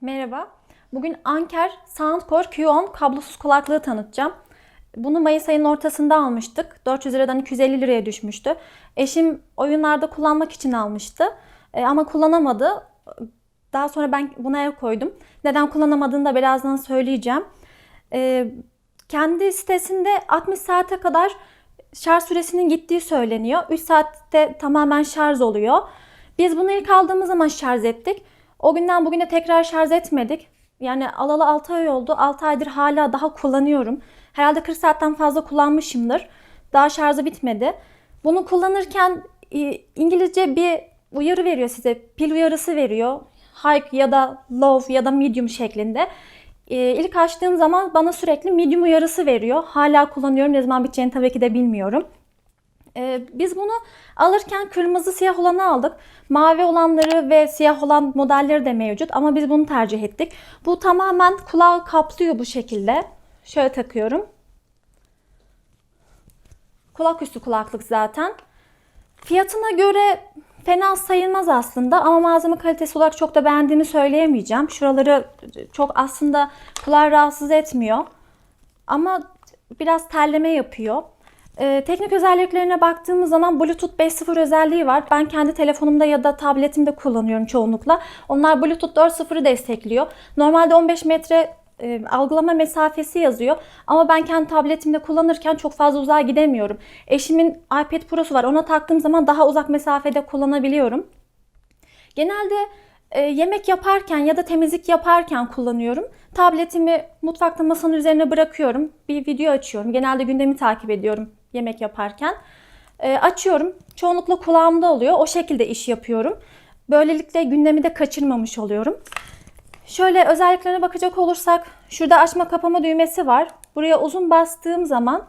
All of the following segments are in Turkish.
Merhaba. Bugün Anker Soundcore Q10 kablosuz kulaklığı tanıtacağım. Bunu Mayıs ayının ortasında almıştık. 400 liradan 250 liraya düşmüştü. Eşim oyunlarda kullanmak için almıştı. E, ama kullanamadı. Daha sonra ben buna el koydum. Neden kullanamadığını da birazdan söyleyeceğim. E, kendi sitesinde 60 saate kadar şarj süresinin gittiği söyleniyor. 3 saatte tamamen şarj oluyor. Biz bunu ilk aldığımız zaman şarj ettik. O günden bugüne tekrar şarj etmedik. Yani alalı 6 ay oldu. 6 aydır hala daha kullanıyorum. Herhalde 40 saatten fazla kullanmışımdır. Daha şarjı bitmedi. Bunu kullanırken e, İngilizce bir uyarı veriyor size. Pil uyarısı veriyor. High ya da low ya da medium şeklinde. E, İlk açtığım zaman bana sürekli medium uyarısı veriyor. Hala kullanıyorum. Ne zaman biteceğini tabii ki de bilmiyorum. Ee, biz bunu alırken kırmızı siyah olanı aldık. Mavi olanları ve siyah olan modelleri de mevcut ama biz bunu tercih ettik. Bu tamamen kulağı kaplıyor bu şekilde. Şöyle takıyorum. Kulak üstü kulaklık zaten. Fiyatına göre fena sayılmaz aslında ama malzeme kalitesi olarak çok da beğendiğimi söyleyemeyeceğim. Şuraları çok aslında kulağı rahatsız etmiyor. Ama biraz terleme yapıyor. Ee, teknik özelliklerine baktığımız zaman Bluetooth 5.0 özelliği var. Ben kendi telefonumda ya da tabletimde kullanıyorum çoğunlukla. Onlar Bluetooth 4.0'ı destekliyor. Normalde 15 metre e, algılama mesafesi yazıyor. Ama ben kendi tabletimde kullanırken çok fazla uzağa gidemiyorum. Eşimin iPad Pro'su var. Ona taktığım zaman daha uzak mesafede kullanabiliyorum. Genelde e, yemek yaparken ya da temizlik yaparken kullanıyorum. Tabletimi mutfakta masanın üzerine bırakıyorum. Bir video açıyorum. Genelde gündemi takip ediyorum yemek yaparken. E, açıyorum. Çoğunlukla kulağımda oluyor. O şekilde iş yapıyorum. Böylelikle gündemi de kaçırmamış oluyorum. Şöyle özelliklerine bakacak olursak şurada açma kapama düğmesi var. Buraya uzun bastığım zaman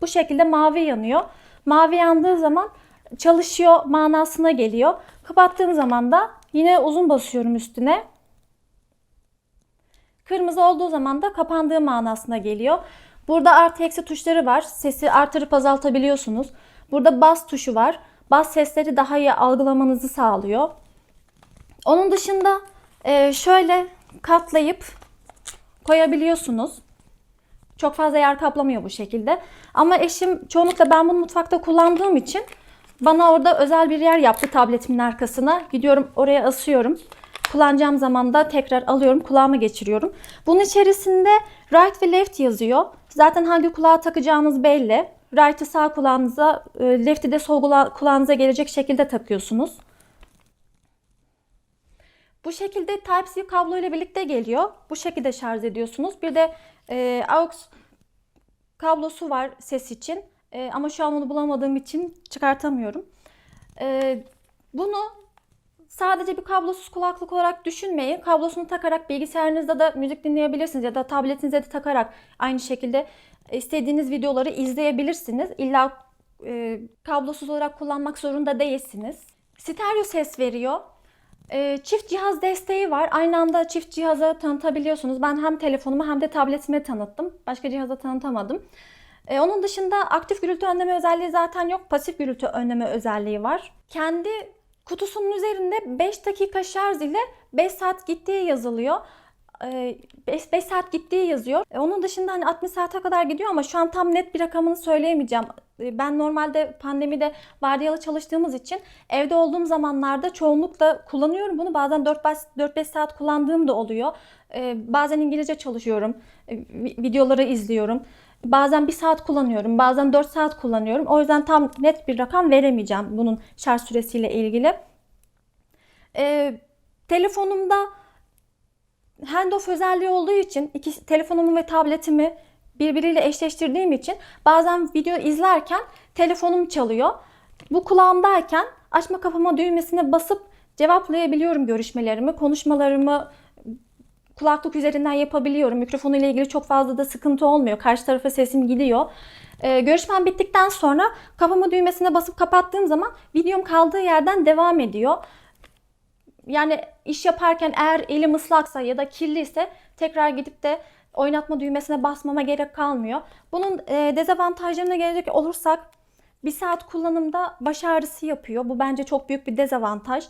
bu şekilde mavi yanıyor. Mavi yandığı zaman çalışıyor manasına geliyor. Kapattığım zaman da yine uzun basıyorum üstüne. Kırmızı olduğu zaman da kapandığı manasına geliyor. Burada artı eksi tuşları var. Sesi artırıp azaltabiliyorsunuz. Burada bas tuşu var. Bas sesleri daha iyi algılamanızı sağlıyor. Onun dışında e, şöyle katlayıp koyabiliyorsunuz. Çok fazla yer kaplamıyor bu şekilde. Ama eşim çoğunlukla ben bunu mutfakta kullandığım için bana orada özel bir yer yaptı tabletimin arkasına. Gidiyorum oraya asıyorum. Kullanacağım zaman da tekrar alıyorum kulağıma geçiriyorum. Bunun içerisinde right ve left yazıyor. Zaten hangi kulağa takacağınız belli. Right'ı sağ kulağınıza, e, left'i de sol kulağınıza gelecek şekilde takıyorsunuz. Bu şekilde Type-C kablo ile birlikte geliyor. Bu şekilde şarj ediyorsunuz. Bir de e, AUX kablosu var ses için. E, ama şu an onu bulamadığım için çıkartamıyorum. E, bunu sadece bir kablosuz kulaklık olarak düşünmeyin. Kablosunu takarak bilgisayarınızda da müzik dinleyebilirsiniz ya da tabletinize de takarak aynı şekilde istediğiniz videoları izleyebilirsiniz. İlla e, kablosuz olarak kullanmak zorunda değilsiniz. Stereo ses veriyor. E, çift cihaz desteği var. Aynı anda çift cihaza tanıtabiliyorsunuz. Ben hem telefonumu hem de tabletime tanıttım. Başka cihaza tanıtamadım. E, onun dışında aktif gürültü önleme özelliği zaten yok. Pasif gürültü önleme özelliği var. Kendi kutusunun üzerinde 5 dakika şarj ile 5 saat gittiği yazılıyor. 5, e, 5 saat gittiği yazıyor. E, onun dışında hani 60 saate kadar gidiyor ama şu an tam net bir rakamını söyleyemeyeceğim. E, ben normalde pandemide vardiyalı çalıştığımız için evde olduğum zamanlarda çoğunlukla kullanıyorum bunu. Bazen 4-5 saat kullandığım da oluyor. Bazen İngilizce çalışıyorum. Videoları izliyorum. Bazen 1 saat kullanıyorum. Bazen 4 saat kullanıyorum. O yüzden tam net bir rakam veremeyeceğim bunun şarj süresiyle ilgili. Ee, telefonumda handoff özelliği olduğu için iki telefonumu ve tabletimi birbiriyle eşleştirdiğim için bazen video izlerken telefonum çalıyor. Bu kulağımdayken açma kapama düğmesine basıp cevaplayabiliyorum görüşmelerimi, konuşmalarımı kulaklık üzerinden yapabiliyorum. Mikrofonu ile ilgili çok fazla da sıkıntı olmuyor. Karşı tarafa sesim gidiyor. Ee, görüşmem bittikten sonra kapama düğmesine basıp kapattığım zaman videom kaldığı yerden devam ediyor. Yani iş yaparken eğer elim ıslaksa ya da kirliyse tekrar gidip de oynatma düğmesine basmama gerek kalmıyor. Bunun e, dezavantajlarına gelecek olursak bir saat kullanımda baş ağrısı yapıyor. Bu bence çok büyük bir dezavantaj.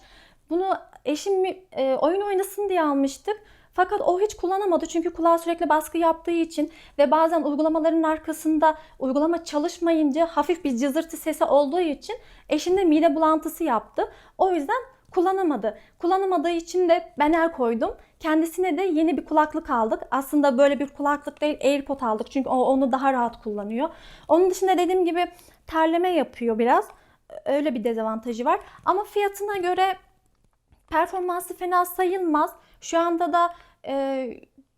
Bunu Eşim e, oyun oynasın diye almıştık. Fakat o hiç kullanamadı çünkü kulağı sürekli baskı yaptığı için ve bazen uygulamaların arkasında uygulama çalışmayınca hafif bir cızırtı sesi olduğu için eşim de mide bulantısı yaptı. O yüzden kullanamadı. Kullanamadığı için de ben el koydum. Kendisine de yeni bir kulaklık aldık. Aslında böyle bir kulaklık değil AirPod aldık çünkü o onu daha rahat kullanıyor. Onun dışında dediğim gibi terleme yapıyor biraz. Öyle bir dezavantajı var. Ama fiyatına göre performansı fena sayılmaz. Şu anda da e,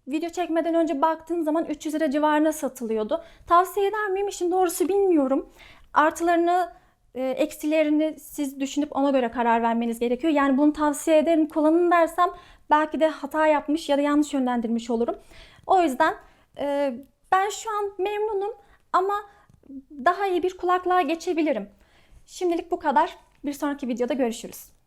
video çekmeden önce baktığım zaman 300 lira civarına satılıyordu. Tavsiye eder miyim? İşin doğrusu bilmiyorum. Artılarını, e, eksilerini siz düşünüp ona göre karar vermeniz gerekiyor. Yani bunu tavsiye ederim kullanın dersem belki de hata yapmış ya da yanlış yönlendirmiş olurum. O yüzden e, ben şu an memnunum ama daha iyi bir kulaklığa geçebilirim. Şimdilik bu kadar. Bir sonraki videoda görüşürüz.